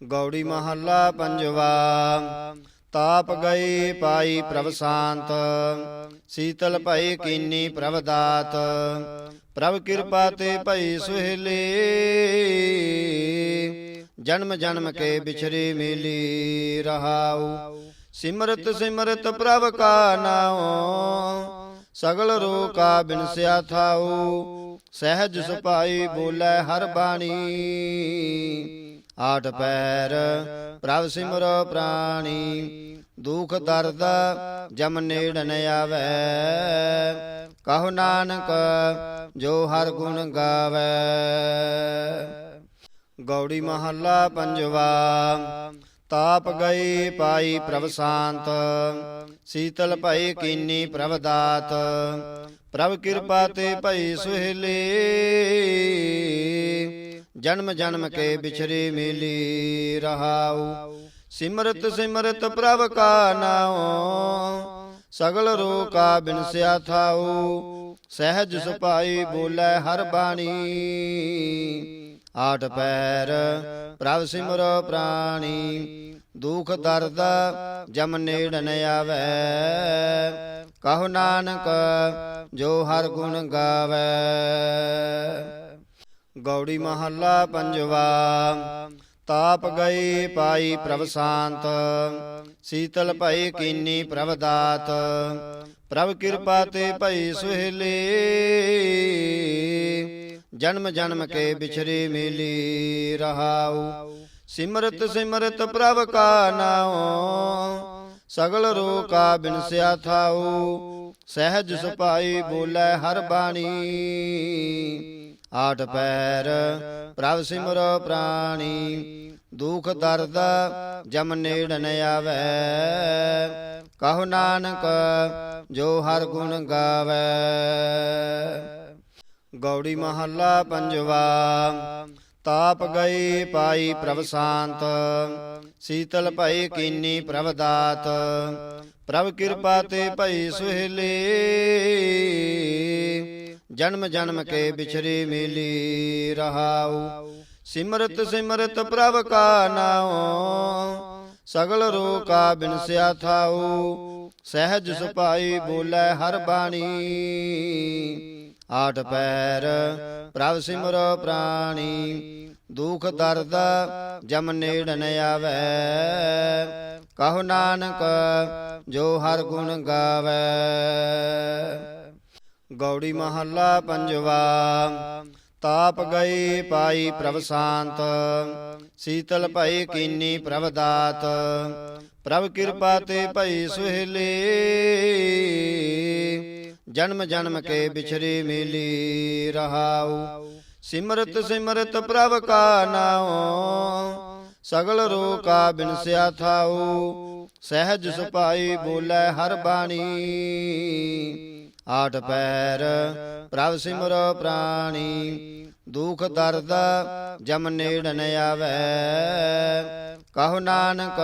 ਗੌੜੀ ਮਹੱਲਾ ਪੰਜਵਾ। ਤਾਪ ਗਈ ਪਾਈ ਪ੍ਰਭ ਸ਼ਾਂਤ, ਸੀਤਲ ਭਈ ਕੀਨੀ ਪ੍ਰਭ ਦਾਤ। ਪ੍ਰਭ ਕਿਰਪਾ ਤੇ ਭਈ ਸੁਹੇਲੇ, ਜਨਮ ਜਨਮ ਕੇ ਵਿਛਰੇ ਮਿਲੀ ਰਹਾਉ। ਸਿਮਰਤ ਸਿਮਰਤ ਪ੍ਰਭ ਕਾ ਨਾਉ, ਸਗਲ ਰੋਕਾ ਬਿਨਸਿਆ ਥਾਉ। ਸਹਿਜ ਸੁਭਾਈ ਬੋਲੇ ਹਰ ਬਾਣੀ। ਆਠ ਪੈਰ, ਪ੍ਰਭ ਸਿਮਰੋ ਪ੍ਰਾਣੀ, ਦੁਖ ਦਰਦ ਜਮ ਨੇੜ ਨ ਆਵੈ। ਕਹੋ ਨਾਨਕ, ਜੋ ਹਰ ਗੁਣ ਗਾਵੈ। ਗੌੜੀ ਮਹੱਲਾ ਪੰਜਵਾ, ਤਾਪ ਗਈ ਪਾਈ ਪ੍ਰਭ ਸ਼ਾਂਤ, ਸੀਤਲ ਭਈ ਕੀਨੀ ਪ੍ਰਭ ਦਾਤ। ਪ੍ਰਭ ਕਿਰਪਾ ਤੇ ਭਈ ਸੁਹੇਲੇ ਜਨਮ ਜਨਮ ਕੇ ਵਿਛਰੇ ਮਿਲੀ ਰਹਾਉ। ਸਿਮਰਤ ਸਿਮਰਤ ਪ੍ਰਭ ਕਾ ਨਾਉ। ਸਗਲ ਰੋਕਾ ਬਿਨਸਿਆ ਥਾਉ। ਸਹਿਜ ਸੁਭਾਈ ਬੋਲੇ ਹਰ ਬਾਣੀ। ਆਠ ਪੈਰ। ਪ੍ਰਭ ਸਿਮਰੋ ਪ੍ਰਾਣੀ। ਦੁਖ ਦਰਦ ਜਮ ਨੇੜ ਨ ਆਵੈ। ਕਹੋ ਨਾਨਕ ਜੋ ਹਰ ਗੁਣ ਗਾਵੈ। ਗੌੜੀ ਮਹੱਲਾ ਪੰਜਵਾ। ਤਾਪ ਗਈ ਪਾਈ ਪ੍ਰਭ ਸ਼ਾਂਤ, ਸੀਤਲ ਭਈ ਕੀਨੀ ਪ੍ਰਭ ਦਾਤ, ਪ੍ਰਭ ਕਿਰਪਾ ਤੇ ਭਈ ਸੁਹੇਲੇ। ਜਨਮ ਜਨਮ ਕੇ ਵਿਛਰੇ ਮਿਲੀ ਰਹਾਉ। ਸਿਮਰਤ ਸਿਮਰਤ ਪ੍ਰਭ ਕਾ ਨਾਉ, ਸਗਲ ਰੋਕਾ ਬਿਨਸਿਆ ਥਾਉ। ਸਹਿਜ ਸੁਭਾਈ ਬੋਲੇ ਹਰ ਬਾਣੀ। ਆਠ ਪੈਰ, ਪ੍ਰਭ ਸਿਮਰੋ ਪ੍ਰਾਣੀ, ਦੁਖ ਦਰਦ ਜਮ ਨੇੜ ਨ ਆਵੈ। ਕਹੋ ਨਾਨਕ, ਜੋ ਹਰ ਗੁਣ ਗਾਵੈ। ਗੌੜੀ ਮਹੱਲਾ ਪੰਜਵਾ, ਤਾਪ ਗਈ ਪਾਈ ਪ੍ਰਭ ਸ਼ਾਂਤ, ਸੀਤਲ ਭਈ ਕੀਨੀ ਪ੍ਰਭ ਦਾਤ। ਪ੍ਰਭ ਕਿਰਪਾ ਤੇ ਭਈ ਸੁਹੇਲੇ। ਜਨਮ ਜਨਮ ਕੇ ਵਿਛਰੇ ਮਿਲੀ ਰਹਾਉ। ਸਿਮਰਤ ਸਿਮਰਤ ਪ੍ਰਭ ਕਾ ਨਾਉ। ਸਗਲ ਰੋਕਾ ਬਿਨਸਿਆ ਥਾਉ। ਸਹਿਜ ਸੁਭਾਈ ਬੋਲੇ ਹਰ ਬਾਣੀ। ਆਠ ਪੈਰ ਪ੍ਰਭ ਸਿਮਰੋ ਪ੍ਰਾਣੀ। ਦੁਖ ਦਰਦ ਜਮ ਨੇੜ ਨ ਆਵੈ। ਕਹੋ ਨਾਨਕ ਜੋ ਹਰ ਗੁਣ ਗਾਵੈ। ਗੌੜੀ ਮਹੱਲਾ ਪੰਜਵਾ। ਤਾਪ ਗਈ ਪਾਈ ਪ੍ਰਭ ਸ਼ਾਂਤ, ਸੀਤਲ ਭਈ ਕੀਨੀ ਪ੍ਰਭ ਦਾਤ। ਪ੍ਰਭ ਕਿਰਪਾ ਤੇ ਭਈ ਸੁਹੇਲੇ, ਜਨਮ ਜਨਮ ਕੇ ਵਿਛਰੇ ਮਿਲੀ ਰਹਾਉ। ਸਿਮਰਤ ਸਿਮਰਤ ਪ੍ਰਭ ਕਾ ਨਾਉ, ਸਗਲ ਰੋਕਾ ਬਿਨਸਿਆ ਥਾਉ। ਸਹਿਜ ਸੁਭਾਈ ਬੋਲੇ ਹਰ ਬਾਣੀ ਆਠ ਪੈਰ, ਪ੍ਰਭ ਸਿਮਰੋ ਪ੍ਰਾਣੀ, ਦੁਖ ਦਰਦ ਜਮ ਨੇੜ ਨ ਆਵੈ। ਕਹੋ ਨਾਨਕ,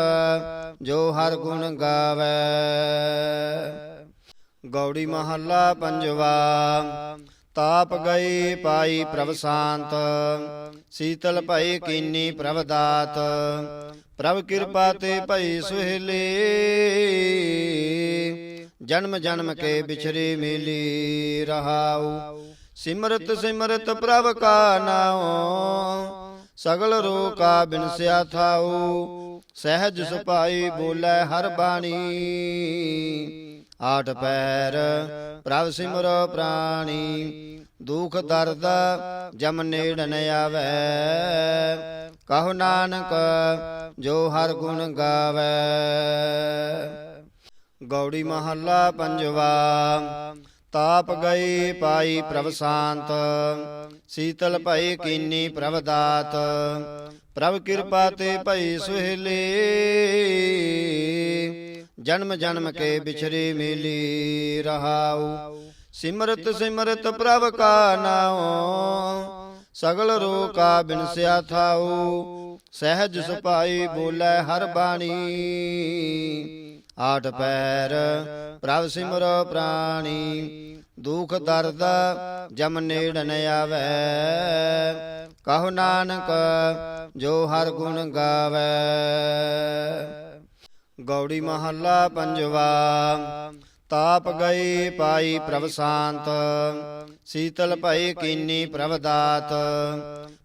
ਜੋ ਹਰ ਗੁਣ ਗਾਵੈ। ਗੌੜੀ ਮਹੱਲਾ ਪੰਜਵਾ, ਤਾਪ ਗਈ ਪਾਈ ਪ੍ਰਭ ਸ਼ਾਂਤ, ਸੀਤਲ ਭਈ ਕੀਨੀ ਪ੍ਰਭ ਦਾਤ। ਪ੍ਰਭ ਕਿਰਪਾ ਤੇ ਭਈ ਸੁਹੇਲੇ ਜਨਮ ਜਨਮ ਕੇ ਵਿਛਰੇ ਮਿਲੀ ਰਹਾਉ। ਸਿਮਰਤ ਸਿਮਰਤ ਪ੍ਰਭ ਕਾ ਨਾਉ। ਸਗਲ ਰੋਕਾ ਬਿਨਸਿਆ ਥਾਉ। ਸਹਿਜ ਸੁਭਾਈ ਬੋਲੇ ਹਰ ਬਾਣੀ। ਆਠ ਪੈਰ ਪ੍ਰਭ ਸਿਮਰੋ ਪ੍ਰਾਣੀ। ਦੁਖ ਦਰਦ ਜਮ ਨੇੜ ਨ ਆਵੈ। ਕਹੋ ਨਾਨਕ ਜੋ ਹਰ ਗੁਣ ਗਾਵੈ। ਗੌੜੀ ਮਹੱਲਾ ਪੰਜਵਾ। ਤਾਪ ਗਈ ਪਾਈ ਪ੍ਰਭ ਸ਼ਾਂਤ, ਸੀਤਲ ਭਈ ਕੀਨੀ ਪ੍ਰਭ ਦਾਤ, ਪ੍ਰਭ ਕਿਰਪਾ ਤੇ ਭਈ ਸੁਹੇਲੇ। ਜਨਮ ਜਨਮ ਕੇ ਵਿਛਰੇ ਮਿਲੀ ਰਹਾਉ। ਸਿਮਰਤ ਸਿਮਰਤ ਪ੍ਰਭ ਕਾ ਨਾਉ, ਸਗਲ ਰੋਕਾ ਬਿਨਸਿਆ ਥਾਉ। ਸਹਿਜ ਸੁਭਾਈ ਬੋਲੇ ਹਰ ਬਾਣੀ। ਆਠ ਪੈਰ, ਪ੍ਰਭ ਸਿਮਰੋ ਪ੍ਰਾਣੀ, ਦੁਖ ਦਰਦ ਜਮ ਨੇੜ ਨ ਆਵੈ। ਕਹੋ ਨਾਨਕ, ਜੋ ਹਰ ਗੁਣ ਗਾਵੇ। ਗੌੜੀ ਮਹੱਲਾ ਪੰਜਵਾ, ਤਾਪ ਗਈ ਪਾਈ ਪ੍ਰਭ ਸ਼ਾਂਤ, ਸੀਤਲ ਭਈ ਕੀਨੀ ਪ੍ਰਭ ਦਾਤ।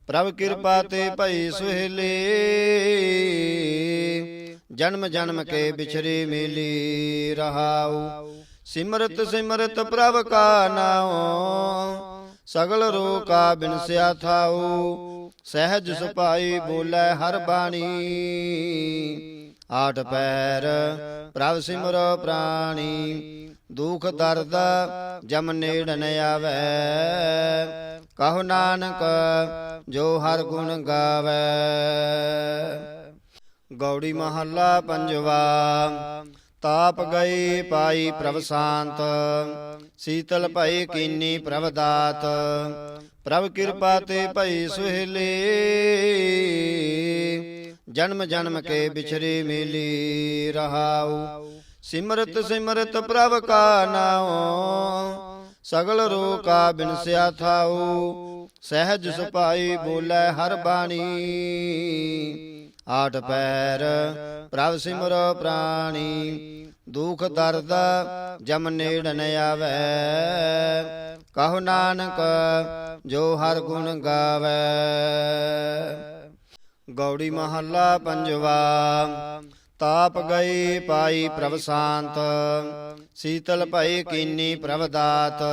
ਪ੍ਰਭ ਕਿਰਪਾ ਤੇ ਭਈ ਸੁਹੇਲੇ ਜਨਮ ਜਨਮ ਕੇ ਵਿਛਰੇ ਮਿਲੀ ਰਹਾਉ। ਸਿਮਰਤ ਸਿਮਰਤ ਪ੍ਰਭ ਕਾ ਨਾਉ। ਸਗਲ ਰੋਕਾ ਬਿਨਸਿਆ ਥਾਉ। ਸਹਿਜ ਸੁਭਾਈ ਬੋਲੇ ਹਰ ਬਾਣੀ। ਆਠ ਪੈਰ ਪ੍ਰਭ ਸਿਮਰੋ ਪ੍ਰਾਣੀ। ਦੁਖ ਦਰਦ ਜਮ ਨੇੜ ਨ ਆਵੇ। ਕਹੋ ਨਾਨਕ ਜੋ ਹਰ ਗੁਣ ਗਾਵੇ। ਗੌੜੀ ਮਹੱਲਾ ਪੰਜਵਾ। ਤਾਪ ਗਈ ਪਾਈ ਪ੍ਰਭ ਸ਼ਾਂਤ, ਸੀਤਲ ਭਈ ਕੀਨੀ ਪ੍ਰਭ ਦਾਤ। ਪ੍ਰਭ ਕਿਰਪਾ ਤੇ ਭਈ ਸੁਹੇਲੇ, ਜਨਮ ਜਨਮ ਕੇ ਵਿਛਰੇ ਮਿਲੀ ਰਹਾਉ। ਸਿਮਰਤ ਸਿਮਰਤ ਪ੍ਰਭ ਕਾ ਨਾਉ, ਸਗਲ ਰੋਕਾ ਬਿਨਸਿਆ ਥਾਉ। ਸਹਿਜ ਸੁਭਾਈ ਬੋਲੇ ਹਰ ਬਾਣੀ। ਆਠ ਪੈਰ, ਪ੍ਰਭ ਸਿਮਰੋ ਪ੍ਰਾਣੀ, ਦੁਖ ਦਰਦ ਜਮ ਨੇੜ ਨ ਆਵੇ। ਕਹੋ ਨਾਨਕ, ਜੋ ਹਰ ਗੁਣ ਗਾਵੇ। ਗੌੜੀ ਮਹੱਲਾ ਪੰਜਵਾ, ਤਾਪ ਗਈ ਪਾਈ ਪ੍ਰਭ ਸ਼ਾਂਤ, ਸੀਤਲ ਭਈ ਕੀਨੀ ਪ੍ਰਭ ਦਾਤ।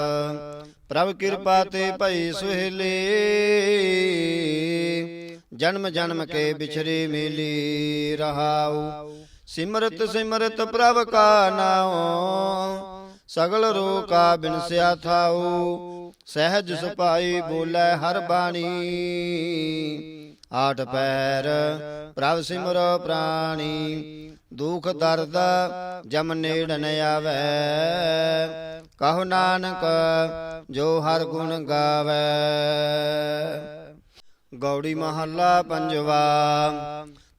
ਪ੍ਰਭ ਕਿਰਪਾ ਤੇ ਭਈ ਸੁਹੇਲੇ ਜਨਮ ਜਨਮ ਕੇ ਵਿਛਰੇ ਮਿਲੀ ਰਹਾਉ। ਸਿਮਰਤ ਸਿਮਰਤ ਪ੍ਰਭ ਕਾ ਨਾਉ। ਸਗਲ ਰੋਕਾ ਬਿਨਸਿਆ ਥਾਉ। ਸਹਿਜ ਸੁਭਾਈ ਬੋਲੇ ਹਰ ਬਾਣੀ। ਆਠ ਪੈਰ। ਪ੍ਰਭ ਸਿਮਰੋ ਪ੍ਰਾਣੀ। ਦੁਖ ਦਰਦ ਜਮ ਨੇੜ ਨ ਆਵੇ। ਕਹੋ ਨਾਨਕ ਜੋ ਹਰ ਗੁਣ ਗਾਵੇ। ਗੌੜੀ ਮਹੱਲਾ ਪੰਜਵਾ।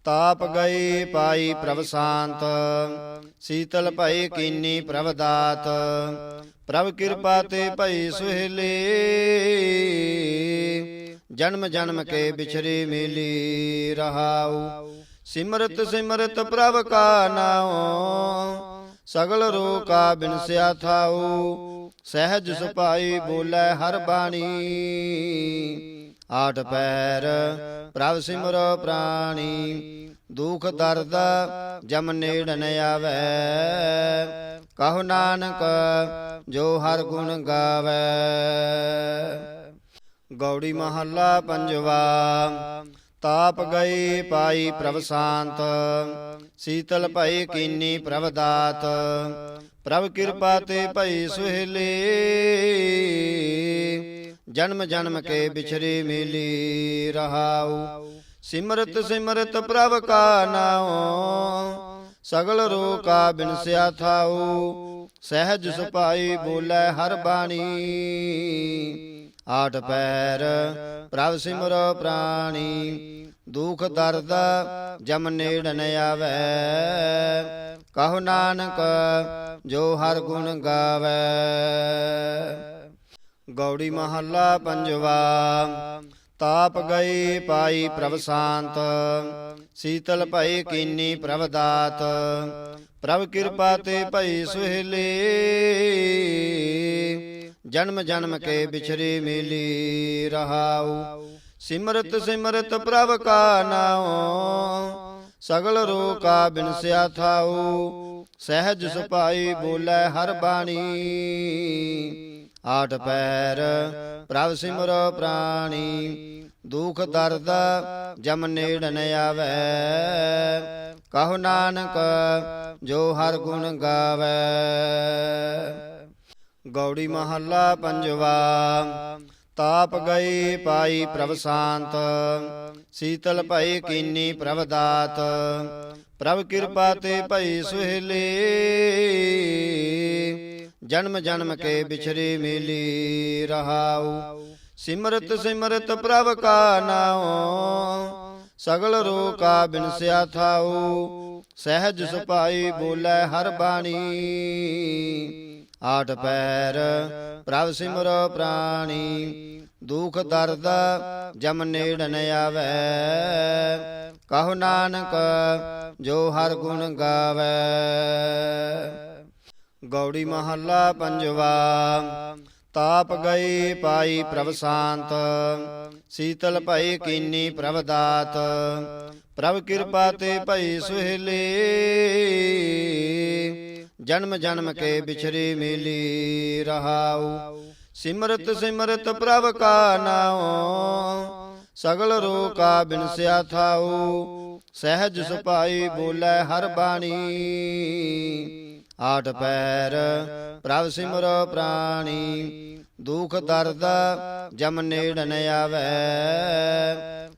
ਤਾਪ ਗਈ ਪਾਈ ਪ੍ਰਭ ਸ਼ਾਂਤ, ਸੀਤਲ ਭਈ ਕੀਨੀ ਪ੍ਰਭ ਦਾਤ, ਪ੍ਰਭ ਕਿਰਪਾ ਤੇ ਭਈ ਸੁਹੇਲੇ। ਜਨਮ ਜਨਮ ਕੇ ਵਿਛਰੇ ਮਿਲੀ ਰਹਾਉ। ਸਿਮਰਤ ਸਿਮਰਤ ਪ੍ਰਭ ਕਾ ਨਾਉ, ਸਗਲ ਰੋਕਾ ਬਿਨਸਿਆ ਥਾਉ। ਸਹਿਜ ਸੁਭਾਈ ਬੋਲੇ ਹਰ ਬਾਣੀ। ਆਠ ਪੈਰ, ਪ੍ਰਭ ਸਿਮਰੋ ਪ੍ਰਾਣੀ, ਦੁਖ ਦਰਦ ਜਮ ਨੇੜ ਨ ਆਵੇ। ਕਹੋ ਨਾਨਕ, ਜੋ ਹਰ ਗੁਣ ਗਾਵੇ। ਗੌੜੀ ਮਹੱਲਾ ਪੰਜਵਾ, ਤਾਪ ਗਈ ਪਾਈ ਪ੍ਰਭ ਸ਼ਾਂਤ, ਸੀਤਲ ਭਈ ਕੀਨੀ ਪ੍ਰਭ ਦਾਤ। ਪ੍ਰਭ ਕਿਰਪਾ ਤੇ ਭਈ ਸੁਹੇਲੇ ਜਨਮ ਜਨਮ ਕੇ ਵਿਛਰੇ ਮਿਲੀ ਰਹਾਉ। ਸਿਮਰਤ ਸਿਮਰਤ ਪ੍ਰਭ ਕਾ ਨਾਉ। ਸਗਲ ਰੋਕਾ ਬਿਨਸਿਆ ਥਾਉ। ਸਹਿਜ ਸੁਭਾਈ ਬੋਲੇ ਹਰ ਬਾਣੀ। ਆਠ ਪੈਰ ਪ੍ਰਭ ਸਿਮਰੋ ਪ੍ਰਾਣੀ। ਦੁਖ ਦਰਦ ਜਮ ਨੇੜ ਨ ਆਵੇ। ਕਹੋ ਨਾਨਕ ਜੋ ਹਰ ਗੁਣ ਗਾਵੇ। ਗੌੜੀ ਮਹੱਲਾ ਪੰਜਵਾ। ਤਾਪ ਗਈ ਪਾਈ ਪ੍ਰਭ ਸ਼ਾਂਤ, ਸੀਤਲ ਭਈ ਕੀਨੀ ਪ੍ਰਭ ਦਾਤ। ਪ੍ਰਭ ਕਿਰਪਾ ਤੇ ਭਈ ਸੁਹੇਲੇ, ਜਨਮ ਜਨਮ ਕੇ ਵਿਛਰੇ ਮਿਲੀ ਰਹਾਉ। ਸਿਮਰਤ ਸਿਮਰਤ ਪ੍ਰਭ ਕਾ ਨਾਉ, ਸਗਲ ਰੋਕਾ ਬਿਨਸਿਆ ਥਾਉ। ਸਹਿਜ ਸੁਭਾਈ ਬੋਲੇ ਹਰ ਬਾਣੀ। ਆਠ ਪੈਰ, ਪ੍ਰਭ ਸਿਮਰੋ ਪ੍ਰਾਣੀ, ਦੁਖ ਦਰਦ ਜਮ ਨੇੜ ਨ ਆਵੇ। ਕਹੋ ਨਾਨਕ, ਜੋ ਹਰ ਗੁਣ ਗਾਵੇ। ਗੌੜੀ ਮਹੱਲਾ ਪੰਜਵਾ, ਤਾਪ ਗਈ ਪਾਈ ਪ੍ਰਭ ਸ਼ਾਂਤ, ਸੀਤਲ ਭਈ ਕੀਨੀ ਪ੍ਰਭ ਦਾਤ। ਪ੍ਰਭ ਕਿਰਪਾ ਤੇ ਭਈ ਸੁਹੇਲੇ ਜਨਮ ਜਨਮ ਕੇ ਵਿਛਰੇ ਮਿਲੀ ਰਹਾਉ। ਸਿਮਰਤ ਸਿਮਰਤ ਪ੍ਰਭ ਕਾ ਨਾਉ। ਸਗਲ ਰੋਕਾ ਬਿਨਸਿਆ ਥਾਉ। ਸਹਿਜ ਸੁਭਾਈ ਬੋਲੇ ਹਰ ਬਾਣੀ। ਆਠ ਪੈਰ। ਪ੍ਰਭ ਸਿਮਰੋ ਪ੍ਰਾਣੀ। ਦੁਖ ਦਰਦ ਜਮ ਨੇੜ ਨ ਆਵੈ। ਕਹੋ ਨਾਨਕ ਜੋ ਹਰ ਗੁਣ ਗਾਵੈ। ਗੌੜੀ ਮਹੱਲਾ ਪੰਜਵਾ। ਤਾਪ ਗਈ ਪਾਈ ਪ੍ਰਭ ਸ਼ਾਂਤ, ਸੀਤਲ ਭਈ ਕੀਨੀ ਪ੍ਰਭ ਦਾਤ। ਪ੍ਰਭ ਕਿਰਪਾ ਤੇ ਭਈ ਸੁਹੇਲੇ, ਜਨਮ ਜਨਮ ਕੇ ਵਿਛਰੀ ਮਿਲੀ ਰਹਾਉ। ਸਿਮਰਤ ਸਿਮਰਤ ਪ੍ਰਭ ਕਾ ਨਾਉ, ਸਗਲ ਰੋਕਾ ਬਿਨਸਿਆ ਥਾਉ। ਸਹਿਜ ਸੁਭਾਈ ਬੋਲੇ ਹਰ ਬਾਣੀ। ਆਠ ਪੈਰ, ਪ੍ਰਭ ਸਿਮਰੋ ਪ੍ਰਾਣੀ, ਦੁਖ ਦਰਦ ਜਮ ਨੇੜ ਨ ਆਵੈ।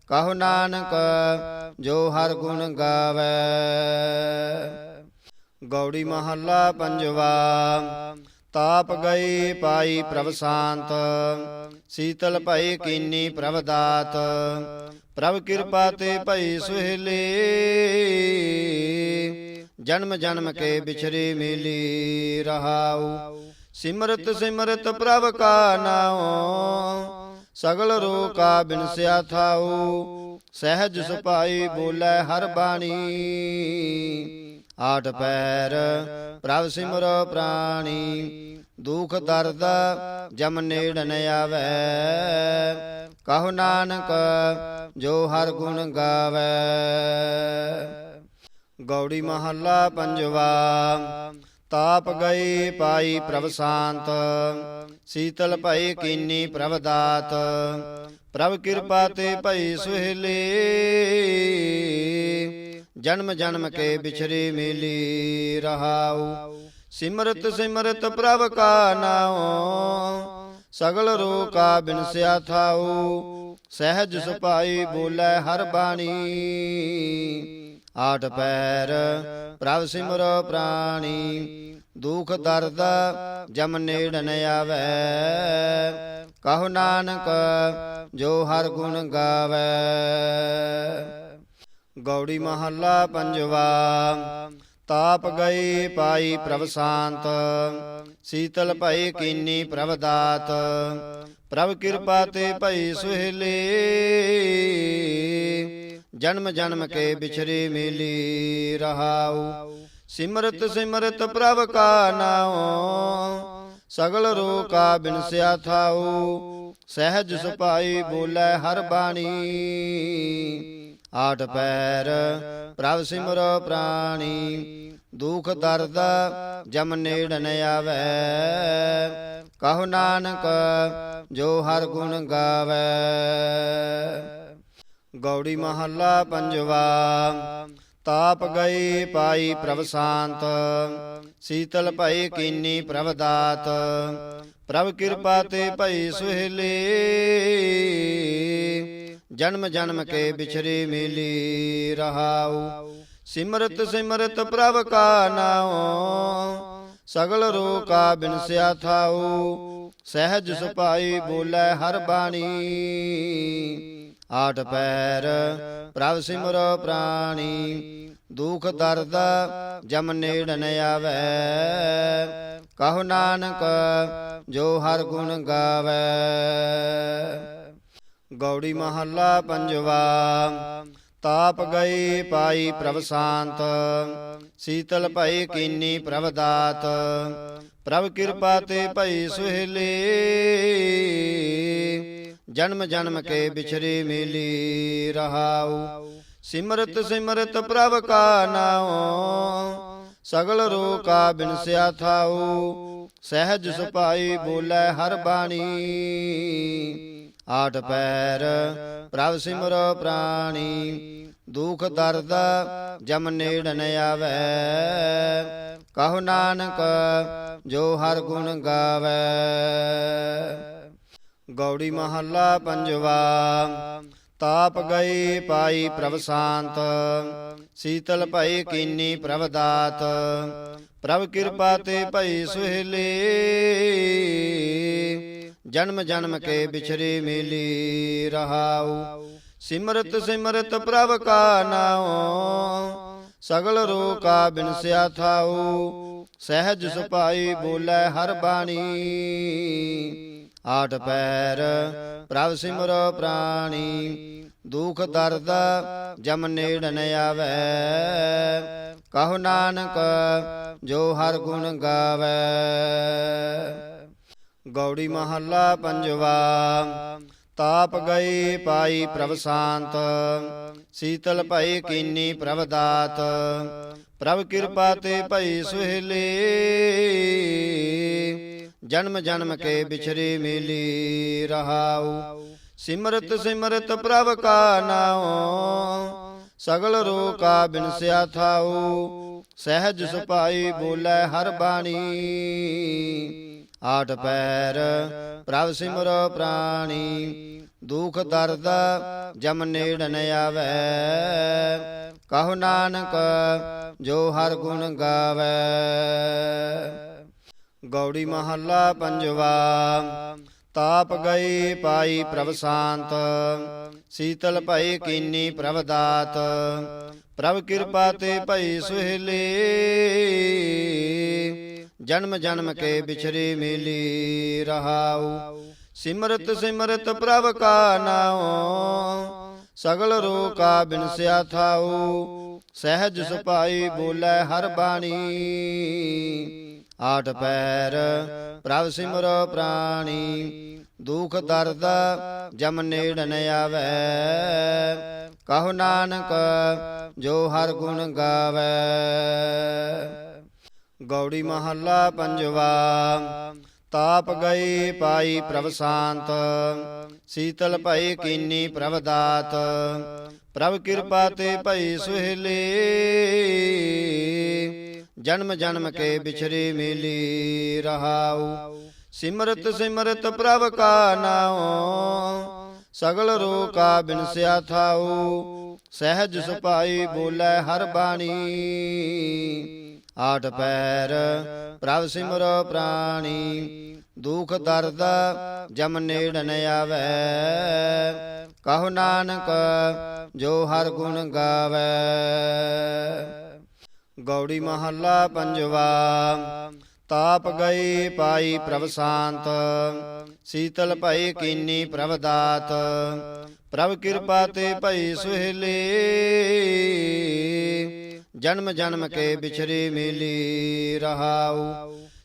ਕਹੋ ਨਾਨਕ, ਜੋ ਹਰ ਗੁਣ ਗਾਵੈ। ਗੌੜੀ ਮਹੱਲਾ ਪੰਜਵਾ, ਤਾਪ ਗਈ ਪਾਈ ਪ੍ਰਭ ਸ਼ਾਂਤ, ਸੀਤਲ ਭਈ ਕੀਨੀ ਪ੍ਰਭ ਦਾਤ। ਪ੍ਰਭ ਕਿਰਪਾ ਤੇ ਭਈ ਸੁਹੇਲੇ। ਜਨਮ ਜਨਮ ਕੇ ਵਿਛਰੀ ਮਿਲੀ ਰਹਾਉ। ਸਿਮਰਤ ਸਿਮਰਤ ਪ੍ਰਭ ਕਾ ਨਾਉ। ਸਗਲ ਰੋਕਾ ਬਿਨਸਿਆ ਥਾਉ। ਸਹਿਜ ਸੁਭਾਈ ਬੋਲੇ ਹਰ ਬਾਣੀ। ਆਠ ਪੈਰ ਪ੍ਰਭ ਸਿਮਰੋ ਪ੍ਰਾਣੀ। ਦੁਖ ਦਰਦ ਜਮ ਨੇੜ ਨ ਆਵੈ। ਕਹੋ ਨਾਨਕ ਜੋ ਹਰ ਗੁਣ ਗਾਵੈ। ਗੌੜੀ ਮਹੱਲਾ ਪੰਜਵਾ। ਤਾਪ ਗਈ ਪਾਈ ਪ੍ਰਭ ਸ਼ਾਂਤ, ਸੀਤਲ ਭਈ ਕੀਨੀ ਪ੍ਰਭ ਦਾਤ। ਪ੍ਰਭ ਕਿਰਪਾ ਤੇ ਭਈ ਸੁਹੇਲੇ, ਜਨਮ ਜਨਮ ਕੇ ਵਿਛਰੀ ਮਿਲੀ ਰਹਾਉ। ਸਿਮਰਤ ਸਿਮਰਤ ਪ੍ਰਭ ਕਾ ਨਾਉ, ਸਗਲ ਰੋਕਾ ਬਿਨਸਿਆ ਥਾਉ। ਸਹਿਜ ਸੁਭਾਈ ਬੋਲੇ ਹਰ ਬਾਣੀ ਆਠ ਪੈਰ, ਪ੍ਰਭ ਸਿਮਰੋ ਪ੍ਰਾਣੀ, ਦੁਖ ਦਰਦ ਜਮ ਨੇੜ ਨ ਆਵੈ। ਕਹੋ ਨਾਨਕ, ਜੋ ਹਰ ਗੁਣ ਗਾਵੈ। ਗੌੜੀ ਮਹੱਲਾ ਪੰਜਵਾ, ਤਾਪ ਗਈ ਪਾਈ ਪ੍ਰਭ ਸ਼ਾਂਤ, ਸੀਤਲ ਭਈ ਕੀਨੀ ਪ੍ਰਭ ਦਾਤ। ਪ੍ਰਭ ਕਿਰਪਾ ਤੇ ਭਈ ਸੁਹੇਲੇ ਜਨਮ ਜਨਮ ਕੇ ਵਿਛਰੀ ਮਿਲੀ ਰਹਾਉ। ਸਿਮਰਤ ਸਿਮਰਤ ਪ੍ਰਭ ਕਾ ਨਾਉ। ਸਗਲ ਰੋਕਾ ਬਿਨਸਿਆ ਥਾਉ। ਸਹਿਜ ਸੁਭਾਈ ਬੋਲੇ ਹਰ ਬਾਣੀ। ਆਠ ਪੈਰ ਪ੍ਰਭ ਸਿਮਰੋ ਪ੍ਰਾਣੀ। ਦੁਖ ਦਰਦ ਜਮ ਨੇੜ ਨ ਆਵੈ। ਕਹੋ ਨਾਨਕ ਜੋ ਹਰ ਗੁਣ ਗਾਵੈ। ਗੌੜੀ ਮਹੱਲਾ ਪੰਜਵਾ। ਤਾਪ ਗਈ ਪਾਈ ਪ੍ਰਭ ਸ਼ਾਂਤ, ਸੀਤਲ ਭਈ ਕੀਨੀ ਪ੍ਰਭ ਦਾਤ। ਪ੍ਰਭ ਕਿਰਪਾ ਤੇ ਭਈ ਸੁਹੇਲੇ, ਜਨਮ ਜਨਮ ਕੇ ਵਿਛਰੀ ਮਿਲੀ ਰਹਾਉ। ਸਿਮਰਤ ਸਿਮਰਤ ਪ੍ਰਭ ਕਾ ਨਾਉ, ਸਗਲ ਰੋਕਾ ਬਿਨਸਿਆ ਥਾਉ। ਸਹਿਜ ਸੁਭਾਈ ਬੋਲੇ ਹਰ ਬਾਣੀ ਆਠ ਪੈਰ, ਪ੍ਰਭ ਸਿਮਰੋ ਪ੍ਰਾਣੀ, ਦੁਖ ਦਰਦ ਜਮ ਨੇੜ ਨ ਆਵੈ। ਕਹੋ ਨਾਨਕ, ਜੋ ਹਰ ਗੁਣ ਗਾਵੈ। ਗੌੜੀ ਮਹੱਲਾ ਪੰਜਵਾ, ਤਾਪ ਗਈ ਪਾਈ ਪ੍ਰਭ ਸ਼ਾਂਤ, ਸੀਤਲ ਭਈ ਕੀਨੀ ਪ੍ਰਭ ਦਾਤ। ਪ੍ਰਭ ਕਿਰਪਾ ਤੇ ਭਈ ਸੁਹੇਲੇ ਜਨਮ ਜਨਮ ਕੇ ਵਿਛਰੀ ਮਿਲੀ ਰਹਾਉ। ਸਿਮਰਤ ਸਿਮਰਤ ਪ੍ਰਭ ਕਾ ਨਾਉ। ਸਗਲ ਰੋਕਾ ਬਿਨਸਿਆ ਥਾਉ। ਸਹਿਜ ਸੁਭਾਈ ਬੋਲੇ ਹਰ ਬਾਣੀ। ਆਠ ਪੈਰ। ਪ੍ਰਭ ਸਿਮਰੋ ਪ੍ਰਾਣੀ। ਦੁਖ ਦਰਦ ਜਮ ਨੇੜ ਨ ਆਵੈ। ਕਹੋ ਨਾਨਕ ਜੋ ਹਰ ਗੁਣ ਗਾਵੈ। ਗੌੜੀ ਮਹੱਲਾ ਪੰਜਵਾ। ਤਾਪ ਗਈ ਪਾਈ ਪ੍ਰਭ ਸ਼ਾਂਤ, ਸੀਤਲ ਭਈ ਕੀਨੀ ਪ੍ਰਭ ਦਾਤ, ਪ੍ਰਭ ਕਿਰਪਾ ਤੇ ਭਈ ਸੁਹੇਲੇ। ਜਨਮ ਜਨਮ ਕੇ ਵਿਛਰੀ ਮਿਲੀ ਰਹਾਉ। ਸਿਮਰਤ ਸਿਮਰਤ ਪ੍ਰਭ ਕਾ ਨਾਉ, ਸਗਲ ਰੋਕਾ ਬਿਨਸਿਆ ਥਾਉ। ਸਹਿਜ ਸੁਪਾਈ ਬੋਲੇ ਹਰ ਬਾਣੀ। ਆਠ ਪੈਰ, ਪ੍ਰਭ ਸਿਮਰੋ ਪ੍ਰਾਣੀ, ਦੁਖ ਦਰਦ ਜਮ ਨੇੜ ਨ ਆਵੈ। ਕਹੋ ਨਾਨਕ, ਜੋ ਹਰ ਗੁਣ ਗਾਵੇ। ਗੌੜੀ ਮਹੱਲਾ ਪੰਜਵਾ, ਤਾਪ ਗਈ ਪਾਈ ਪ੍ਰਭ ਸ਼ਾਂਤ, ਸੀਤਲ ਭਈ ਕੀਨੀ ਪ੍ਰਭ ਦਾਤ। ਪ੍ਰਭ ਕਿਰਪਾ ਤੇ ਭਈ ਸੁਹੇਲੇ। ਜਨਮ ਜਨਮ ਕੇ ਵਿਛਰੇ ਮਿਲੀ ਰਹਾਉ। ਸਿਮਰਤ ਸਿਮਰਤ ਪ੍ਰਭ ਕਾ ਨਾਉ। ਸਗਲ ਰੋਕਾ ਬਿਨਸਿਆ ਥਾਉ। ਸਹਿਜ ਸੁਪਾਈ ਬੋਲੇ ਹਰ ਬਾਣੀ। ਆਠ ਪੈਰ ਪ੍ਰਭ ਸਿਮਰੋ ਪ੍ਰਾਣੀ। ਦੁਖ ਦਰਦ ਜਮ ਨੇੜ ਨ ਆਵੈ। ਕਹੋ ਨਾਨਕ ਜੋ ਹਰ ਗੁਣ ਗਾਵੇ। ਗੌੜੀ ਮਹੱਲਾ ਪੰਜਵਾ, ਤਾਪ ਗਈ ਪਾਈ ਪ੍ਰਭ ਸ਼ਾਂਤ, ਸੀਤਲ ਭਈ ਕੀਨੀ ਪ੍ਰਭ ਦਾਤ, ਪ੍ਰਭ ਕਿਰਪਾ ਤੇ ਭਈ ਸੁਹੇਲੇ, ਜਨਮ ਜਨਮ ਕੇ ਵਿਛਰੇ ਮਿਲੀ ਰਹਾਉ। ਸਿਮਰਤ ਸਿਮਰਤ ਪ੍ਰਭ ਕਾ ਨਾਉ, ਸਗਲ ਰੋਕਾ ਬਿਨਸਿਆ ਥਾਉ, ਸਹਿਜ ਸੁਪਾਈ ਬੋਲੇ ਹਰ ਬਾਣੀ। ਆਠ ਪੈਰ, ਪ੍ਰਭ ਸਿਮਰੋ ਪ੍ਰਾਣੀ, ਦੁਖ ਦਰਦ ਜਮ ਨੇੜ ਨ ਆਵੈ। ਕਹੋ ਨਾਨਕ, ਜੋ ਹਰ ਗੁਣ ਗਾਵੇ। ਗੌੜੀ ਮਹੱਲਾ ਪੰਜਵਾ, ਤਾਪ ਗਈ ਪਾਈ ਪ੍ਰਭ ਸ਼ਾਂਤ, ਸੀਤਲ ਭਈ ਕੀਨੀ ਪ੍ਰਭ ਦਾਤ। ਪ੍ਰਭ ਕਿਰਪਾ ਤੇ ਭਈ ਸੁਹੇਲੇ ਜਨਮ ਜਨਮ ਕੇ ਵਿਛਰੇ ਮਿਲੀ ਰਹਾਉ। ਸਿਮਰਤ ਸਿਮਰਤ ਪ੍ਰਭ ਕਾ ਨਾਉ। ਸਗਲ ਰੋਕਾ ਬਿਨਸਿਆ ਥਾਉ। ਸਹਿਜ ਸੁਪਾਈ ਬੋਲੇ ਹਰ ਬਾਣੀ। ਆਠ ਪੈਰ ਪ੍ਰਭ ਸਿਮਰੋ ਪ੍ਰਾਣੀ। ਦੁਖ ਦਰਦ ਜਮ ਨੇੜ ਨ ਆਵੈ। ਕਹੋ ਨਾਨਕ ਜੋ ਹਰ ਗੁਣ ਗਾਵੇ। ਗੌੜੀ ਮਹੱਲਾ ਪੰਜਵਾ। ਤਾਪ ਗਈ ਪਾਈ ਪ੍ਰਭ ਸ਼ਾਂਤ, ਸੀਤਲ ਭਈ ਕੀਨੀ ਪ੍ਰਭ ਦਾਤ, ਪ੍ਰਭ ਕਿਰਪਾ ਤੇ ਭਈ ਸੁਹੇਲੇ। ਜਨਮ ਜਨਮ ਕੇ ਵਿਛਰੇ ਮਿਲੀ ਰਹਾਉ।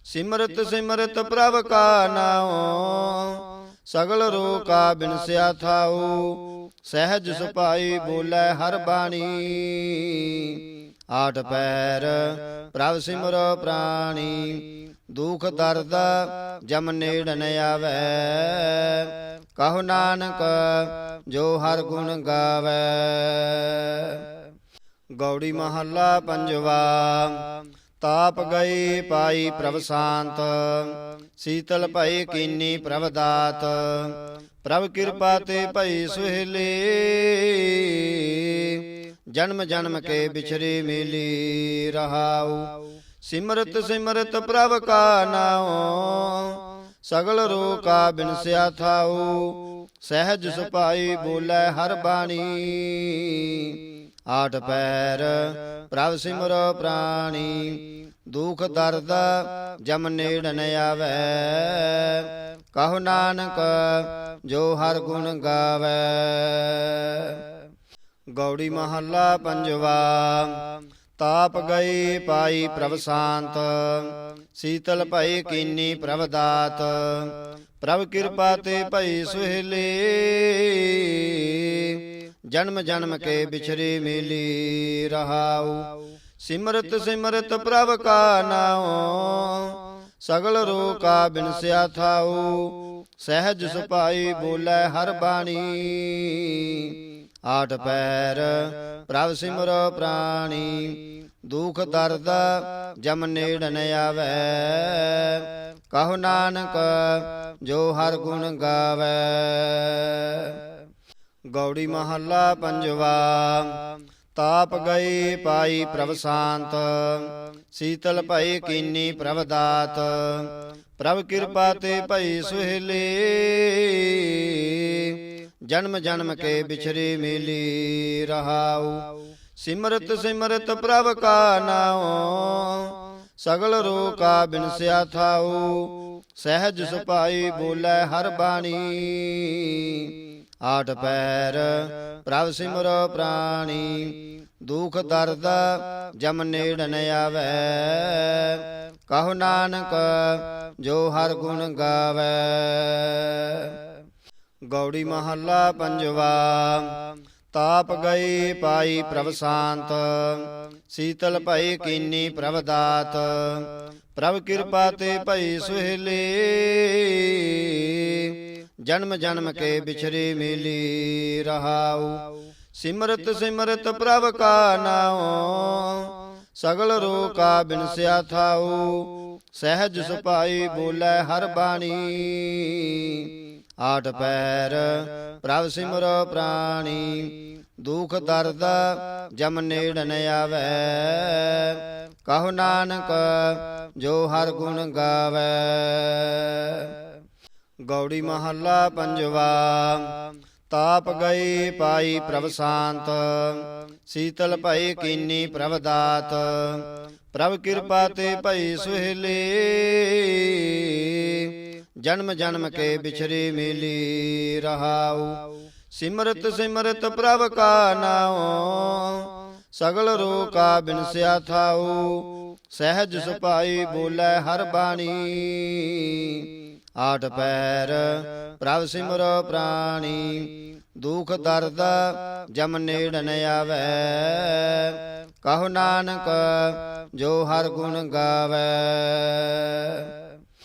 ਸਿਮਰਤ ਸਿਮਰਤ ਪ੍ਰਭ ਕਾ ਨਾਉ, ਸਗਲ ਰੋਕਾ ਬਿਨਸਿਆ ਥਾਉ। ਸਹਿਜ ਸੁਪਾਈ ਬੋਲੇ ਹਰ ਬਾਣੀ। ਆਠ ਪੈਰ, ਪ੍ਰਭ ਸਿਮਰੋ ਪ੍ਰਾਣੀ, ਦੁਖ ਦਰਦ ਜਮ ਨੇੜ ਨ ਆਵੈ। ਕਹੋ ਨਾਨਕ, ਜੋ ਹਰ ਗੁਣ ਗਾਵੇ। ਗੌੜੀ ਮਹੱਲਾ ਪੰਜਵਾ, ਤਾਪ ਗਈ ਪਾਈ ਪ੍ਰਭ ਸ਼ਾਂਤ, ਸੀਤਲ ਭਈ ਕੀਨੀ ਪ੍ਰਭ ਦਾਤ। ਪ੍ਰਭ ਕਿਰਪਾ ਤੇ ਭਈ ਸੁਹੇਲੇ। ਜਨਮ ਜਨਮ ਕੇ ਵਿਛਰੇ ਮਿਲੀ ਰਹਾਉ। ਸਿਮਰਤ ਸਿਮਰਤ ਪ੍ਰਭ ਕਾ ਨਾਉ। ਸਗਲ ਰੋਕਾ ਬਿਨਸਿਆ ਥਾਉ। ਸਹਿਜ ਸੁਪਾਈ ਬੋਲੇ ਹਰ ਬਾਣੀ। ਆਠ ਪੈਰ ਪ੍ਰਭ ਸਿਮਰੋ ਪ੍ਰਾਣੀ। ਦੁਖ ਦਰਦ ਜਮ ਨੇੜ ਨ ਆਵੈ। ਕਹੋ ਨਾਨਕ ਜੋ ਹਰ ਗੁਣ ਗਾਵੇ। ਗੌੜੀ ਮਹੱਲਾ ਪੰਜਵਾ। ਤਾਪ ਗਈ ਪਾਈ ਪ੍ਰਭ ਸ਼ਾਂਤ, ਸੀਤਲ ਭਈ ਕੀਨੀ ਪ੍ਰਭ ਦਾਤ। ਪ੍ਰਭ ਕਿਰਪਾ ਤੇ ਭਈ ਸੁਹੇਲੇ, ਜਨਮ ਜਨਮ ਕੇ ਵਿਛਰੇ ਮਿਲੀ ਰਹਾਉ। ਸਿਮਰਤ ਸਿਮਰਤ ਪ੍ਰਭ ਕਾ ਨਾਉ, ਸਗਲ ਰੋਕਾ ਬਿਨਸਿਆ ਥਾਉ। ਸਹਿਜ ਸੁਪਾਈ ਬੋਲੇ ਹਰ ਬਾਣੀ ਆਠ ਪੈਰ, ਪ੍ਰਭ ਸਿਮਰੋ ਪ੍ਰਾਣੀ, ਦੁਖ ਦਰਦ ਜਮ ਨੇੜ ਨ ਆਵੈ। ਕਹੋ ਨਾਨਕ, ਜੋ ਹਰ ਗੁਣ ਗਾਵੇ। ਗੌੜੀ ਮਹੱਲਾ ਪੰਜਵਾ, ਤਾਪ ਗਈ ਪਾਈ ਪ੍ਰਭ ਸ਼ਾਂਤ, ਸੀਤਲ ਭਈ ਕੀਨੀ ਪ੍ਰਭ ਦਾਤ। ਪ੍ਰਭ ਕਿਰਪਾ ਤੇ ਭਈ ਸੁਹੇਲੇ ਜਨਮ ਜਨਮ ਕੇ ਵਿਛਰੇ ਮਿਲੀ ਰਹਾਉ। ਸਿਮਰਤ ਸਿਮਰਤ ਪ੍ਰਭ ਕਾ ਨਾਉ। ਸਗਲ ਰੋਕਾ ਬਿਨਸਿਆ ਥਾਉ। ਸਹਿਜ ਸੁਭਾਈ ਬੋਲੇ ਹਰ ਬਾਣੀ। ਆਠ ਪੈਰ ਪ੍ਰਭ ਸਿਮਰੋ ਪ੍ਰਾਣੀ। ਦੁਖ ਦਰਦ ਜਮ ਨੇੜ ਨ ਆਵੈ। ਕਹੋ ਨਾਨਕ ਜੋ ਹਰ ਗੁਣ ਗਾਵੇ। ਗੌੜੀ ਮਹੱਲਾ ਪੰਜਵਾ। ਤਾਪ ਗਈ ਪਾਈ ਪ੍ਰਭ ਸ਼ਾਂਤ, ਸੀਤਲ ਭਈ ਕੀਨੀ ਪ੍ਰਭ ਦਾਤ, ਪ੍ਰਭ ਕਿਰਪਾ ਤੇ ਭਈ ਸੁਹੇਲੇ। ਜਨਮ ਜਨਮ ਕੇ ਵਿਛਰੇ ਮਿਲੀ ਰਹਾਉ। ਸਿਮਰਤ ਸਿਮਰਤ ਪ੍ਰਭ ਕਾ ਨਾਉ, ਸਗਲ ਰੋਕਾ ਬਿਨਸਿਆ ਥਾਉ। ਸਹਿਜ ਸੁਭਾਈ ਬੋਲੇ ਹਰ ਬਾਣੀ। ਆਠ ਪੈਰ, ਪ੍ਰਭ ਸਿਮਰੋ ਪ੍ਰਾਣੀ, ਦੁਖ ਦਰਦ ਜਮ ਨੇੜ ਨ ਆਵੈ। ਕਹੋ ਨਾਨਕ, ਜੋ ਹਰ ਗੁਣ ਗਾਵੇ। ਗੌੜੀ ਮਹੱਲਾ ਪੰਜਵਾ, ਤਾਪ ਗਈ ਪਾਈ ਪ੍ਰਭ ਸ਼ਾਂਤ, ਸੀਤਲ ਭਈ ਕੀਨੀ ਪ੍ਰਭ ਦਾਤ। ਪ੍ਰਭ ਕਿਰਪਾ ਤੇ ਭਈ ਸੁਹੇਲੇ ਜਨਮ ਜਨਮ ਕੇ ਵਿਛਰੇ ਮਿਲੀ ਰਹਾਉ। ਸਿਮਰਤ ਸਿਮਰਤ ਪ੍ਰਭ ਕਾ ਨਾਉ। ਸਗਲ ਰੋਕਾ ਬਿਨਸਿਆ ਥਾਉ। ਸਹਿਜ ਸੁਭਾਈ ਬੋਲੇ ਹਰ ਬਾਣੀ। ਆਠ ਪੈਰ ਪ੍ਰਭ ਸਿਮਰੋ ਪ੍ਰਾਣੀ। ਦੁਖ ਦਰਦ ਜਮ ਨੇੜ ਨ ਆਵੈ। ਕਹੋ ਨਾਨਕ ਜੋ ਹਰ ਗੁਣ ਗਾਵੇ।